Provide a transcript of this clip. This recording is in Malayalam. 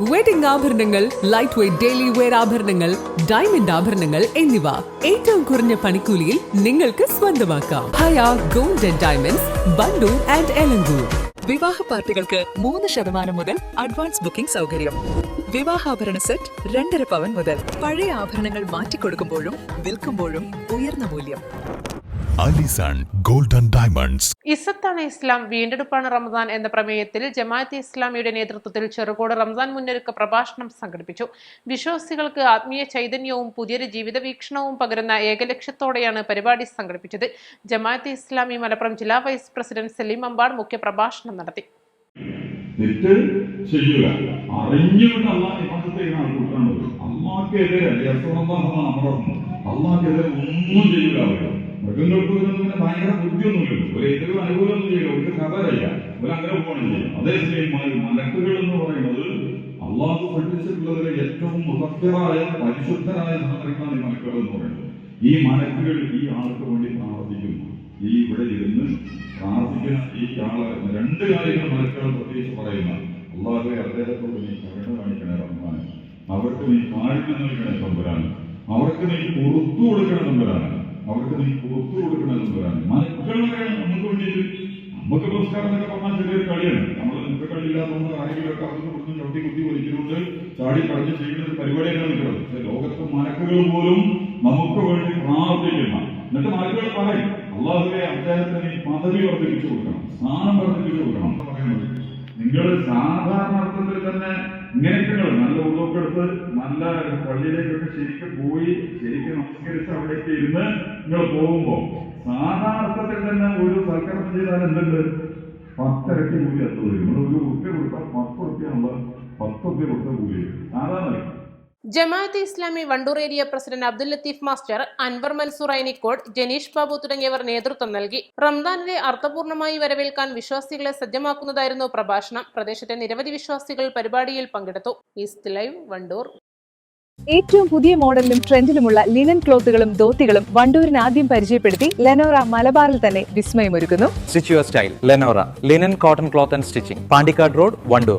വെഡിംഗ് ആഭരണങ്ങൾ ലൈറ്റ് വെയ്റ്റ് ഡെയിലി വെയർ ആഭരണങ്ങൾ ഡയമണ്ട് ആഭരണങ്ങൾ എന്നിവ. ഏറ്റവും കുറഞ്ഞ പണിക്കൂലിയിൽ നിങ്ങൾക്ക് സ്വന്തമാക്കാം. Haya gold and diamonds Wandoor and Elankur വിവാഹ പാർട്ടികൾക്ക് മൂന്ന് ശതമാനം മുതൽ അഡ്വാൻസ് ബുക്കിംഗ് സൗകര്യം. വിവാഹാഭരണ സെറ്റ് രണ്ടര പവൻ മുതൽ പഴയ ആഭരണങ്ങൾ മാറ്റിക്കൊടുക്കുമ്പോഴും വിൽക്കുമ്പോഴും ഉയർന്ന മൂല്യം. Alison golden diamonds. ഇസത്താണ് ഇസ്ലാം വീണ്ടെടുപ്പാണ് റമദാൻ എന്ന പ്രമേയത്തിൽ ജമാഅത്ത് ഇസ്ലാമിയുടെ നേതൃത്വത്തിൽ ചെറുകോട് റംസാൻ മുന്നൊരുക്ക പ്രഭാഷണം സംഘടിപ്പിച്ചു. വിശ്വാസികൾക്ക് ആത്മീയ ചൈതന്യവും പുതിയൊരു ജീവിത വീക്ഷണവും പകരുന്ന ഏകലക്ഷ്യത്തോടെയാണ് പരിപാടി സംഘടിപ്പിച്ചത്. ജമാഅത്ത് ഇസ്ലാമി മലപ്പുറം ജില്ലാ വൈസ് പ്രസിഡന്റ് സലീം അമ്പാട് മുഖ്യപ്രഭാഷണം നടത്തി. തെറ്റ് ചെയ്യുക. അറിഞ്ഞുകൊണ്ട് അള്ളാഹ് ഇബാദത്ത് ചെയ്യുന്ന ആൾക്കൂട്ടാണത് അള്ളാഹ്ക്കെതിരെ നമ്മുടെ അള്ളാഹ്ക്കെതിരെ ഒന്നും മൃഗങ്ങൾക്ക് ഇതിനൊന്നും പിന്നെ ഭയങ്കര ബുദ്ധിയൊന്നുമില്ലല്ലോ ഒരു എതിരും അനുകൂലമൊന്നും ചെയ്യില്ല. ഒരു കഥയില്ല. ഒരു അങ്ങനെ പോകണം ചെയ്യും അതേസമയം മലക്കുകൾ എന്ന് പറയുന്നത് അള്ളാഹു പഠിച്ചിട്ടുള്ളതിലെ ഏറ്റവും മുഖത്തരായ പരിശുദ്ധരായ സാധനങ്ങളാണ് ഈ മലക്കുകൾ എന്ന് പറയുന്നത്. ഈ മലക്കുകൾ ഈ ആൾക്ക് വേണ്ടി പ്രാർത്ഥിക്കുന്നു. ഈ ഇവിടെ ഇരുന്ന് പ്രാർത്ഥിക്കുന്ന ഈ ആൾ രണ്ട് കാര്യങ്ങൾ മലക്കുകൾ പ്രത്യേകിച്ച് പറയുന്ന അള്ളാഹുവെ അദ്ദേഹത്തോട് നീ കരുണ കാണിക്കണേ റഹ്മാൻ അവർക്ക് നീ കാഴ്ച നൽകണേ തമ്പുരാൻ അവർക്ക് നീ പുറത്തു കൊടുക്കണേ തമ്പുരാൻ അവർക്ക് നീ പുറത്തു കൊടുക്കണേ തമ്പുരാൻ മലക്കുകളൊക്കെ നമുക്ക് വേണ്ടിയിട്ട് നമുക്ക് പുരസ്കാരം എന്നൊക്കെ പറഞ്ഞാൽ ചെറിയൊരു കളിയാണ്. നമ്മൾ നമുക്ക് കളിയില്ലാത്തതുകൊണ്ട് ആരെങ്കിലും ഒക്കെ അവിടുന്ന് ഇവിടുന്ന് ചവിട്ടി കുത്തി വലിക്കുന്നുണ്ട് ചാടി കളഞ്ഞ് ചെയ്യുന്ന ഒരു പരിപാടിയാണ് നിൽക്കുന്നത്. ലോകത്തെ മലക്കുകൾ പോലും നമുക്ക് വേണ്ടി പ്രാർത്ഥിക്കുന്ന. എന്നിട്ട് മലക്കുകൾ പറയും അള്ളാഹുവെ അദ്ദേഹത്തിന് പദവി വർദ്ധിപ്പിച്ചു കൊടുക്കണം സ്ഥാനം വർദ്ധിപ്പിച്ചു കൊടുക്കണം. പറയുന്നത് നിങ്ങൾ സാധാരണ അർത്ഥത്തിൽ തന്നെ ഇങ്ങനെയൊക്കെ നിങ്ങൾ നല്ല ഉള്ളൊക്കെ എടുത്ത് നല്ല പള്ളിയിലേക്കൊക്കെ ശരിക്കും പോയി ശരിക്കും നമസ്കരിച്ച് അവിടേക്ക് ഇരുന്ന് നിങ്ങൾ പോകുമ്പോ സാധാർത്ഥത്തിൽ തന്നെ ഒരു സൽക്കരണം ചെയ്താൽ എന്തുണ്ട്? പത്തിരട്ടി കൂലി വരും? നിങ്ങൾ ഒരു ഉറുപ്പ്യ കൊടുത്താൽ പത്ത് ഉറുപ്പ്യാണുള്ള പത്ത് ഉറുപ്പ്യ കൊടുത്ത കൂലി സാധാരണ Jamaat-e Islami Wandoor area president Abdul Latheef master Anwar Mansoor Ainikode Janeesh Babu തുടങ്ങിയവർ നേതൃത്വം നൽകി. റംദാനിലെ അർത്ഥപൂർണമായി വരവേൽക്കാൻ വിശ്വാസികളെ സജ്ജമാക്കുന്നതായിരുന്നു പ്രഭാഷണം. പ്രദേശത്തെ നിരവധി വിശ്വാസികൾ പരിപാടിയിൽ പങ്കെടുത്തു. East live Wandoor. ഏറ്റവും പുതിയ മോഡലിലും ട്രെൻഡിലുമുള്ള ലിനൻ ക്ലോത്തുകളും ദോത്തികളും വണ്ടൂരിന് ആദ്യം പരിചയപ്പെടുത്തി ലെനോറ മലബാറിൽ തന്നെ വിസ്മയമൊരുക്കുന്നു. Style Lenora linen cotton cloth and stitching. Pandikad road Vandoor.